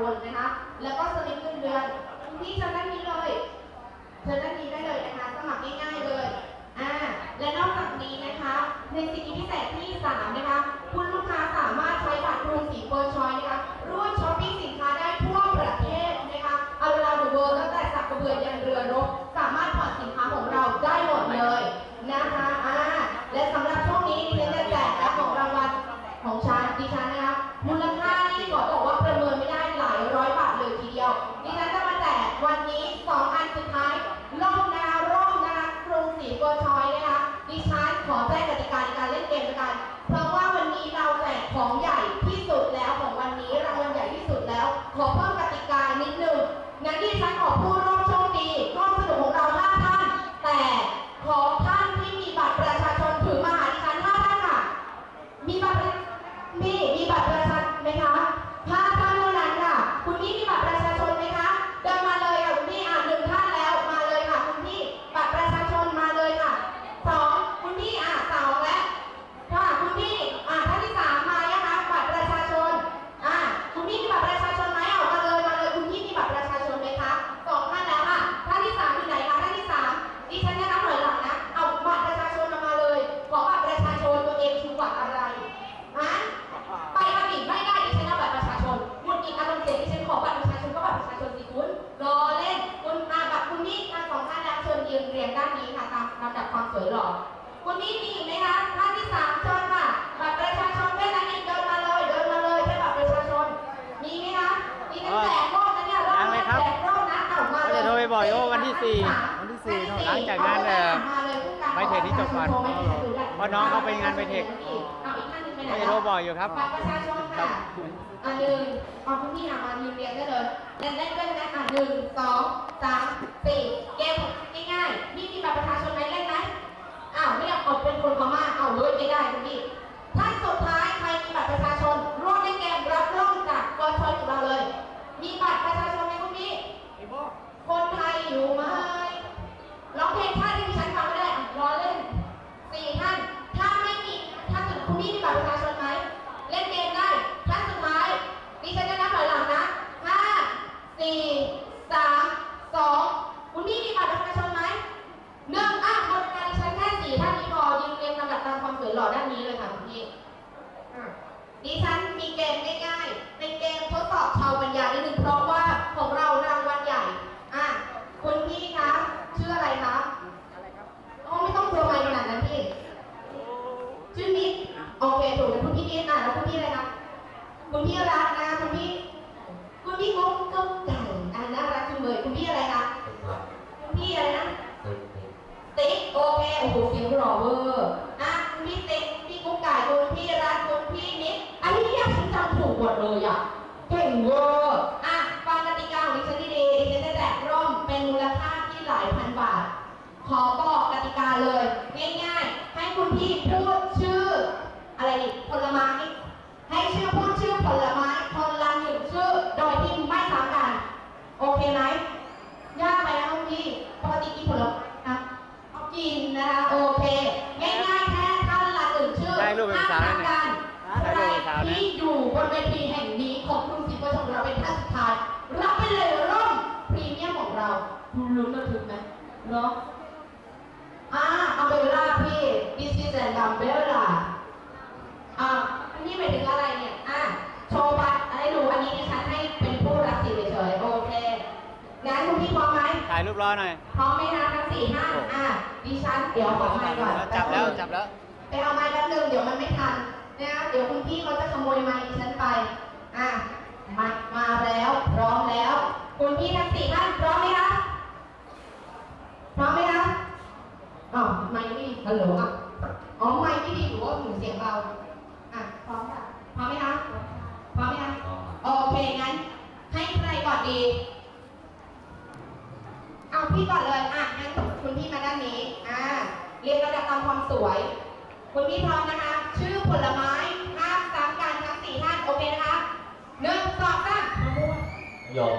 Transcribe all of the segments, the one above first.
คนนะคะ แล้วก็สลิปเงินเดือนที่เชิญด้านนี้เลยเชิญด้น ไปงานไปเทคไม่โทรบอยอยู่ครับบัตรประชาชนค่ะอะหนึ่งออกพื้นที่อะมาทีมเรียนได้เลยเล่นเล่นด้วยนะค่ะหนึ่งสองสามสี่เกมง่ายๆนี่มีบัตรประชาชนไหมเล่นไหมอ้าวไม่เอาออเป็นคนพม่าเอาเลยไม่ได้คุณพี่ท่านสุดท้ายใครมีบัตรประชาชนร่วมในเกมรับร่องจากกอชอยู่เราเลย มีบัตรประชาชนไหมคุณพี่คนไทยอยู่ไหมร้องเพลงท่าน บัตรประชาชนไหม เล่นเกมได้ครั้งสุดท้ายดิฉันจะนับถอยหลังนะห้าสี่ หมดเลยอะเก่งเวอร์ คุณรู้ระทึกไหมเนาะอ่าเอเบลล่าพี่บิสซิสแอนด์ดัมเบลล่าอ่าอันนี้หมายถึงอะไรเนี่ย อ่าโชว์บัตรให้ดูอันนี้ดิฉันให้เป็นผู้รักสิทธิ์เฉยๆโอเคงั้นคุณพี่พร้อมไหมถ่ายรูปรอหน่อย พร้อมไหมนะทั้งสี่ห้าอ่าดิฉันเดี๋ยวขอไม้ก่อนจับแล้วจับแล้วไปเอาไม้แป๊บนึงเดี๋ยวมันไม่ทันนะเดี๋ยวคุณพี่เขาจะขโมยไม้ดิฉันไป อะมามาแล้วพร้อมแล้ว คุณพี่ทั้งสี่ท่านพร้อมไหมคะพร้อมไหมคะอ๋อไม่ดีฮัลโหลอะอ๋อไม่ที่ดีหรือว่าหนูเสียงเบาอะพร้อมค่ะพร้อมไหมคะพร้อมไหมคะโอเคงั้น ให้ใครก่อนดี เอาพี่ก่อนเลยอะงั้นคุณพี่มาด้านนี้อ่าเรียงระดับตามความสวย คุณพี่พร้อมนะคะ ชื่อผลไม้ห้ามซ้ำกันทั้งสี่ท่านโอเคนะคะหนึ่งสองสามยอม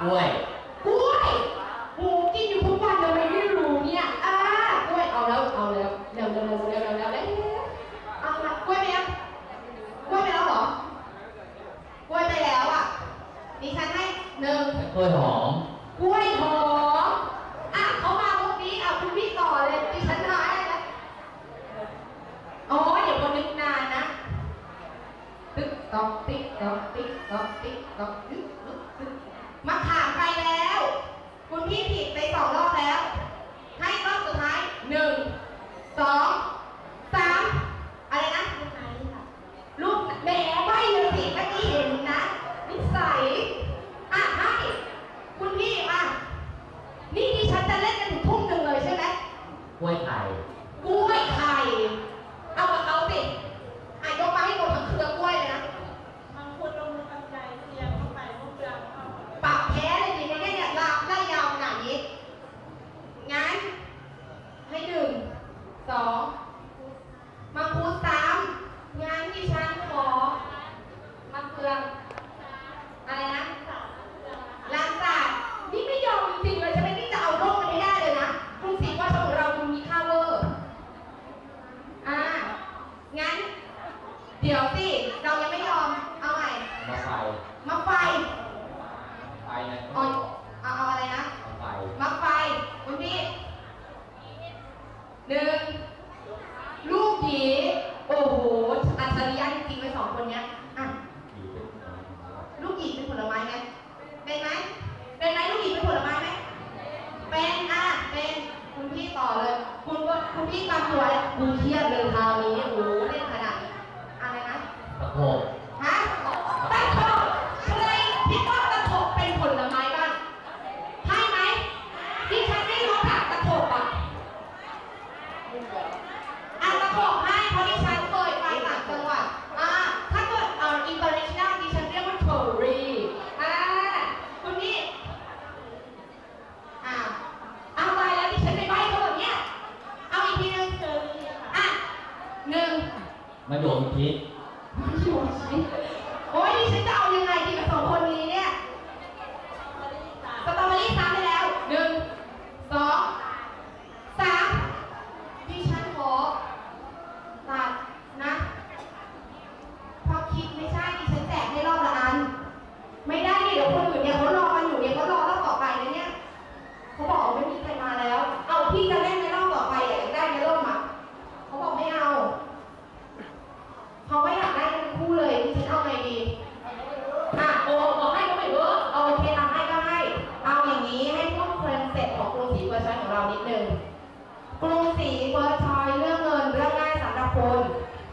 ก มาตัวกูเครียดเลยคราวนี้โอ้โหเล่นขนาดนี้อะไรนะ โอ้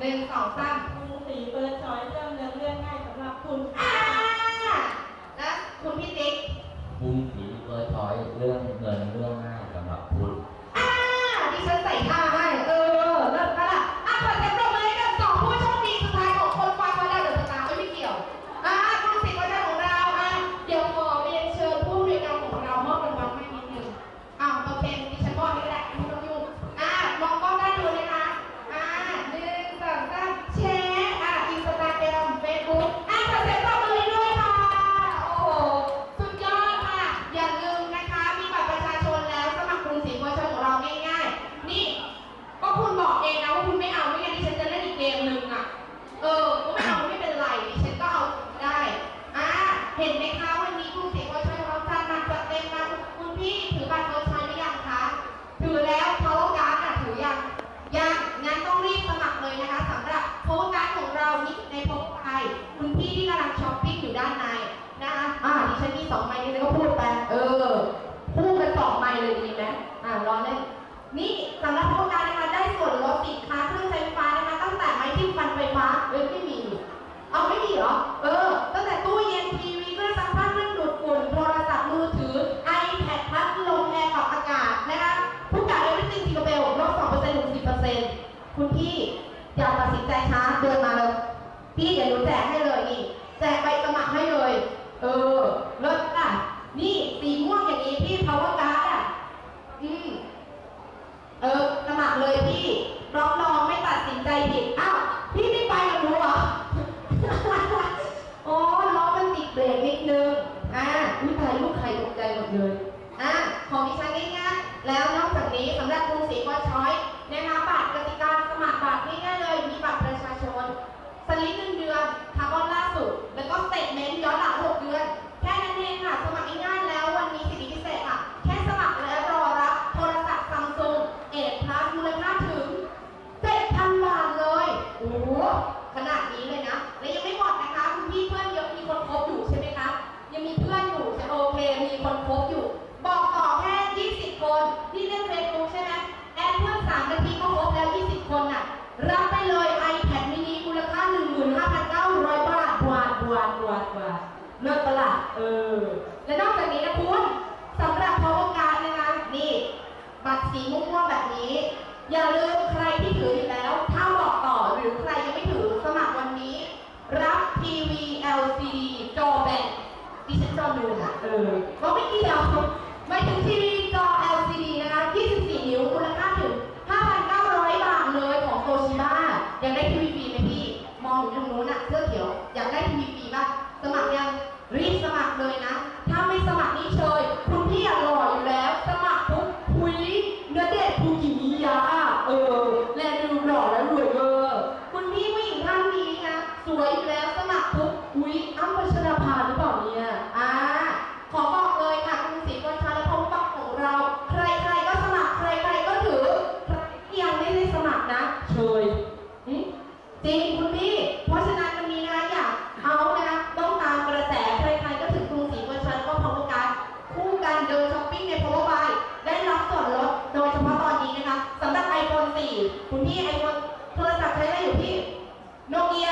หนึ่งสองสามมีสีเปิดช้อยเจอ เลย อะ ของดิใช่ เลิศประหลาดเออ และนอกจากนี้นะคุณสำหรับพอการนะคะนี่บัตรสีม่วงแบบนี้ อย่าลืมใครที่ถืออยู่แล้ว ถ้าบอกต่อหรือใครยังไม่ถือสมัครวันนี้ รับทีวี LCD จอแบนดิฉันจอหนึ่งอะเออว่าไม่เกี่ยวไม่ถึงทีวี สี่คุณพี่ไอโฟนโทรศัพท์ใช้ได้อยู่พี่โนเกีย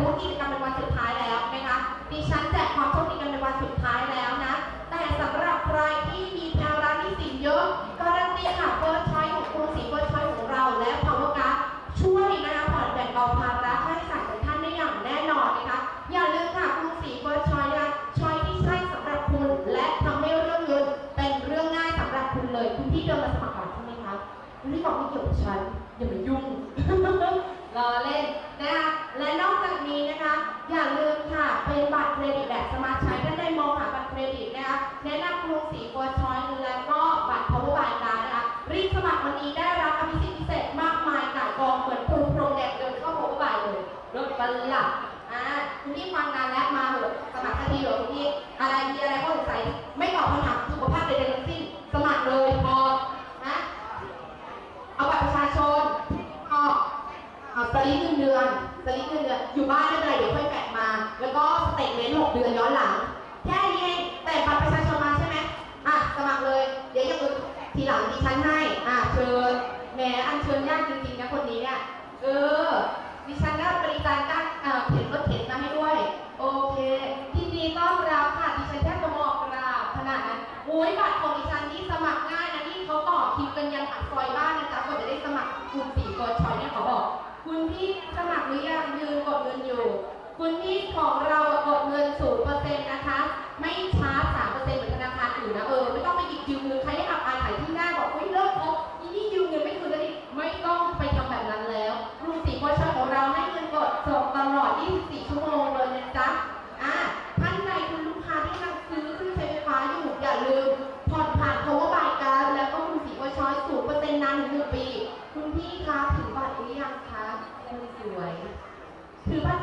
บูธกิจกันเป็นวันสุดท้ายแล้วนะคะดิฉันแจกความโชคดีกันเป็นวันสุด รีบสมัครวันนี้ได้รับอภิสิทธิ์พิเศษมากมายก่ายกองเหมือนภูพรมแดดเดินเข้าพบบ่ายเลยรถบรรลับอ่าคุณพี่ฟังนานแล้วมาเหอะสมัครทันทีเหรอคุณพี่อะไรมีอะไรก็สงสัยไม่ตอบคำถามสุขภาพใดๆทั้งสิ้นสมัครเลยพอนะเอาบัตรประชาชนพอเอาสลิปเงินเดือนสลิปเงินเดือนอยู่บ้านได้เลยเดี๋ยวค่อยแปะมา แล้วก็สเต็ทเมนต์หกเดือนย้อนหลัง เออ ดิฉันก็บริการก้านเข็นรถเข็นมาให้ด้วย โอเคทีดีต้อนรับค่ะ ดิฉันแค่จะมองกราบขนาดนั้นโอ้ยบัตรของดิฉันนี่สมัครง่ายนะนี่เขาต่อคิวกันยังปากซอยบ้านนะจ๊ะกว่าจะได้สมัครกลุ่มสี่กดชอยเนี่ยเขาบอก คุณพี่สมัครหรือยังยืนกดเงินอยู่ คุณพี่ของเรา วย คือพระ